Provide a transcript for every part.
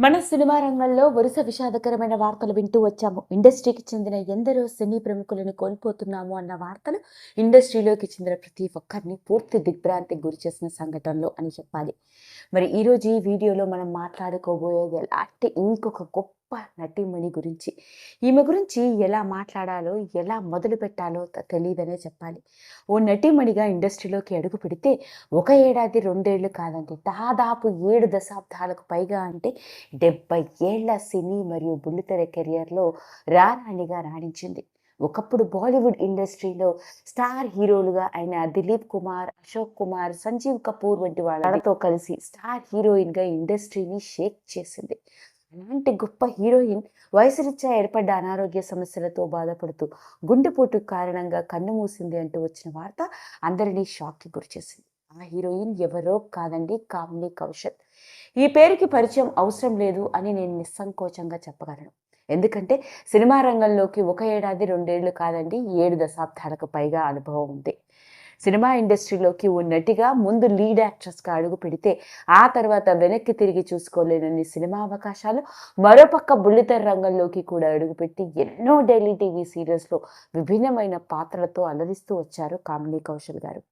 మన సినిమా రంగంలో వరుస విషాదకరమైన వార్తలు వింటూ వచ్చాము. ఇండస్ట్రీకి చెందిన ఎందరో సినీ ప్రముఖులను కోల్పోతున్నాము అన్న వార్తలు ఇండస్ట్రీలోకి చెందిన ప్రతి ఒక్కరిని పూర్తి దిగ్భ్రాంతికి గురి చేసిన సంఘటనలు అని చెప్పాలి. మరి ఈరోజు ఈ వీడియోలో మనం మాట్లాడుకోబోయేది అలాంటి ఇంకొక గొప్ప నటీమణి గురించి. ఈమె గురించి ఎలా మాట్లాడాలో ఎలా మొదలు పెట్టాలో తెలియదనే చెప్పాలి. ఓ నటీమణిగా ఇండస్ట్రీలోకి అడుగు పెడితే ఒక ఏడాది రెండేళ్ళు కాదండి. దాదాపు ఏడు దశాబ్దాలకు పైగా అంటే డెబ్బై ఏళ్ళ సినీ మరియు బుల్లితెర కెరియర్లో రారాణిగా రాణించింది. ఒకప్పుడు బాలీవుడ్ ఇండస్ట్రీలో స్టార్ హీరోలుగా ఆయన దిలీప్ కుమార్ అశోక్ కుమార్ సంజీవ్ కపూర్ వంటి వాళ్ళతో కలిసి స్టార్ హీరోయిన్గా ఇండస్ట్రీని షేక్ చేసింది. అలాంటి గొప్ప హీరోయిన్ వయసురీత్యా ఏర్పడ్డ అనారోగ్య సమస్యలతో బాధపడుతూ గుండెపోటు కారణంగా కన్ను మూసింది అంటూ వచ్చిన వార్త అందరినీ షాక్కి గురిచేసింది. ఆ హీరోయిన్ ఎవరో కాదండి కామిని కౌశల్. ఈ పేరుకి పరిచయం అవసరం లేదు అని నేను నిస్సంకోచంగా చెప్పగలను. ఎందుకంటే సినిమా రంగంలోకి ఒక ఏడాది రెండేళ్ళు కాదండి ఏడు దశాబ్దాలకు పైగా అనుభవం ఉంది. సినిమా ఇండస్ట్రీలోకి ఓ నటిగా ముందు లీడ్ యాక్ట్రెస్గా అడుగు పెడితే ఆ తర్వాత వెనక్కి తిరిగి చూసుకోలేనన్ని సినిమా అవకాశాలు మరోపక్క బుల్లితెర రంగంలోకి కూడా అడుగుపెట్టి ఎన్నో డైలీ టీవీ సీరియల్స్లో విభిన్నమైన పాత్రలతో అలరిస్తూ వచ్చారు కామినీ కౌశల్ గారు.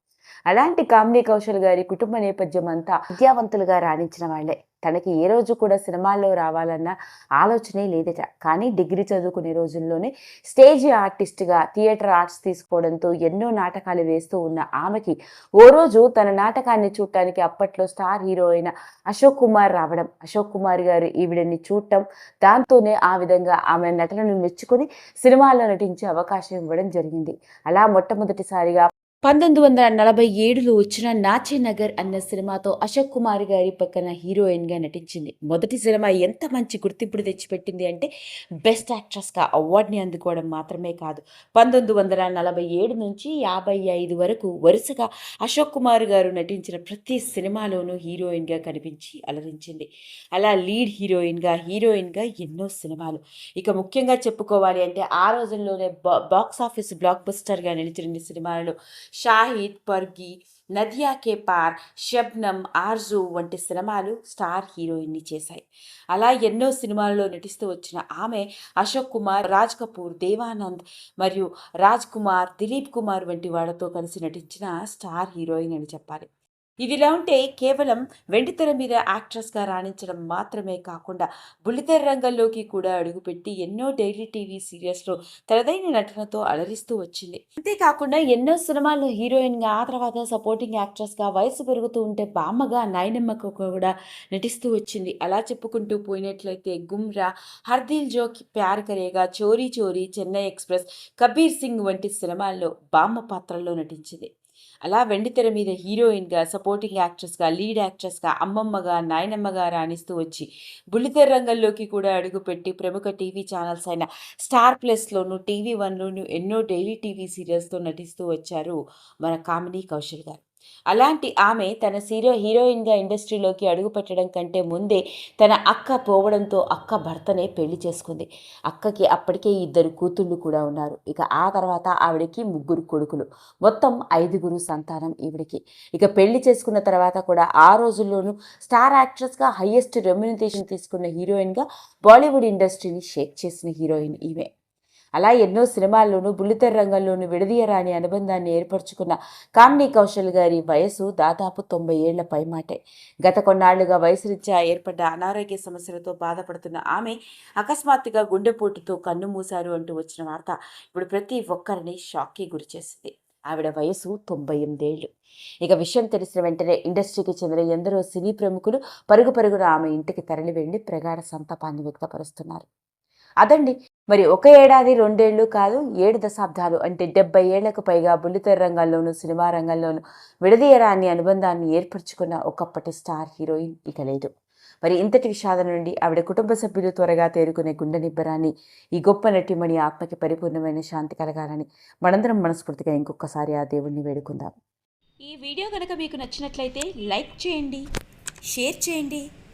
అలాంటి కామినీ కౌశల్ గారి కుటుంబ నేపథ్యం అంతా విద్యావంతులుగా రాణించిన వాళ్ళే. తనకి ఏ రోజు కూడా సినిమాల్లో రావాలన్న ఆలోచనే లేదట. కానీ డిగ్రీ చదువుకునే రోజుల్లోనే స్టేజ్ ఆర్టిస్ట్గా థియేటర్ ఆర్ట్స్ తీసుకోవడంతో ఎన్నో నాటకాలు వేస్తూ ఉన్న ఆమెకి ఓ రోజు తన నాటకాన్ని చూడటానికి అప్పట్లో స్టార్ హీరో అయిన అశోక్ కుమార్ రావడం. అశోక్ కుమార్ గారు ఈవిడని చూడటం దాంతోనే ఆ విధంగా ఆమె నటనను మెచ్చుకొని సినిమాల్లో నటించే అవకాశం ఇవ్వడం జరిగింది. అలా మొట్టమొదటిసారిగా పంతొమ్మిది వందల నలభై ఏడులో వచ్చిన నాచేనగర్ అన్న సినిమాతో అశోక్ కుమార్ గారి పక్కన హీరోయిన్గా నటించింది. మొదటి సినిమా ఎంత మంచి గుర్తింపుడు తెచ్చిపెట్టింది అంటే బెస్ట్ యాక్ట్రెస్గా అవార్డుని అందుకోవడం మాత్రమే కాదు. పంతొమ్మిది వందల నలభై ఏడు నుంచి యాభై ఐదు వరకు వరుసగా అశోక్ కుమార్ గారు నటించిన ప్రతి సినిమాలోనూ హీరోయిన్గా కనిపించి అలరించింది. అలా లీడ్ హీరోయిన్గా హీరోయిన్గా ఎన్నో సినిమాలు. ఇక ముఖ్యంగా చెప్పుకోవాలి అంటే ఆ రోజుల్లోనే బా- బాక్స్ ఆఫీస్ బ్లాక్ బస్టర్గా నిలిచిన సినిమాలలో షాహిద్ పర్గి నదియా కే పార్ షబ్నం ఆర్జు వంటి సినిమాలు స్టార్ హీరోయిన్ని చేశాయి. అలా ఎన్నో సినిమాల్లో నటిస్తూ వచ్చిన ఆమె అశోక్ కుమార్ రాజ్ కపూర్ దేవానంద్ మరియు రాజ్ కుమార్ దిలీప్ కుమార్ వంటి వాళ్ళతో కలిసి నటించిన స్టార్ హీరోయిన్ అని చెప్పాలి. ఇదిలా ఉంటే కేవలం వెండితెర మీద యాక్ట్రెస్గా రాణించడం మాత్రమే కాకుండా బుల్లితెర రంగంలోకి కూడా అడుగుపెట్టి ఎన్నో డైలీ టీవీ సీరియల్స్లో తనదైన నటనతో అలరిస్తూ వచ్చింది. అంతేకాకుండా ఎన్నో సినిమాల్లో హీరోయిన్గా ఆ తర్వాత సపోర్టింగ్ యాక్ట్రెస్గా వయసు పెరుగుతూ ఉంటే బామ్మగా నాయనమ్మకు కూడా నటిస్తూ వచ్చింది. అలా చెప్పుకుంటూ పోయినట్లయితే గుమ్రా హర్దిల్ జోకి ప్యార్ కరేగా చోరీ చోరీ చెన్నై ఎక్స్ప్రెస్ కబీర్ సింగ్ వంటి సినిమాల్లో బామ్మ పాత్రల్లో నటించింది. అలా వెండితెర మీద హీరోయిన్గా సపోర్టింగ్ యాక్ట్రెస్గా లీడ్ యాక్ట్రెస్గా అమ్మమ్మగా నాయనమ్మగా రాణిస్తూ వచ్చి బుల్లితెర రంగంలోకి కూడా అడుగుపెట్టి ప్రముఖ టీవీ ఛానల్స్ అయిన స్టార్ ప్లస్లోను టీవీ వన్లోను ఎన్నో డైలీ టీవీ సీరియల్స్తో నటిస్తూ వచ్చారు మన కామినీ కౌశల్ గారు. అలాంటి ఆమె తన సీరో హీరోయిన్గా ఇండస్ట్రీలోకి అడుగుపెట్టడం కంటే ముందే తన అక్క పోవడంతో అక్క భర్తనే పెళ్ళి చేసుకుంది. అక్కకి అప్పటికే ఇద్దరు కూతుళ్ళు కూడా ఉన్నారు. ఇక ఆ తర్వాత ఆవిడకి ముగ్గురు కొడుకులు. మొత్తం ఐదుగురు సంతానం ఈవిడికి. ఇక పెళ్ళి చేసుకున్న తర్వాత కూడా ఆ రోజుల్లోనూ స్టార్ యాక్ట్రెస్గా హయ్యెస్ట్ రెమ్యునిటేషన్ తీసుకున్న హీరోయిన్గా బాలీవుడ్ ఇండస్ట్రీని షేక్ చేసిన హీరోయిన్ ఈమె. అలా ఎన్నో సినిమాల్లోనూ బుల్లితెర రంగంలోనూ విడదీయరాని అనుబంధాన్ని ఏర్పరచుకున్న కామినీ కౌశల్ గారి వయసు దాదాపు తొంభై ఏళ్ళ పైమాటే. గత కొన్నాళ్ళుగా వయసురీత్యా ఏర్పడ్డ అనారోగ్య సమస్యలతో బాధపడుతున్న ఆమె అకస్మాత్తుగా గుండెపోటుతో కన్ను మూశారు అంటూ వచ్చిన వార్త ఇప్పుడు ప్రతి ఒక్కరిని షాక్కి గురిచేసింది ఆవిడ వయసు తొంభై ఎనిమిదేళ్ళు. ఇక విషయం తెలిసిన వెంటనే ఇండస్ట్రీకి చెందిన ఎందరో సినీ ప్రముఖులు పరుగు పరుగున ఆమె ఇంటికి తరలి వెళ్ళి ప్రగాఢ సంతాపాన్ని వ్యక్తపరుస్తున్నారు. అదండి మరి ఒక ఏడాది రెండేళ్ళు కాదు ఏడు దశాబ్దాలు అంటే డెబ్బై ఏళ్ళకు పైగా బుల్లితెర రంగంలోనూ సినిమా రంగంలోనూ విడదీయరాని అనుబంధాన్ని ఏర్పరచుకున్న ఒకప్పటి స్టార్ హీరోయిన్ ఇక లేదు. మరి ఇంతటి విషాదం నుండి ఆవిడ కుటుంబ సభ్యులు త్వరగా తేరుకునే గుండె నిబ్బరాన్ని ఈ గొప్ప నటిమణి ఆత్మకి పరిపూర్ణమైన శాంతి కలగాలని మనందరం మనస్ఫూర్తిగా ఇంకొకసారి ఆ దేవుణ్ణి వేడుకుందాం. ఈ వీడియో కనుక మీకు నచ్చినట్లయితే లైక్ చేయండి షేర్ చేయండి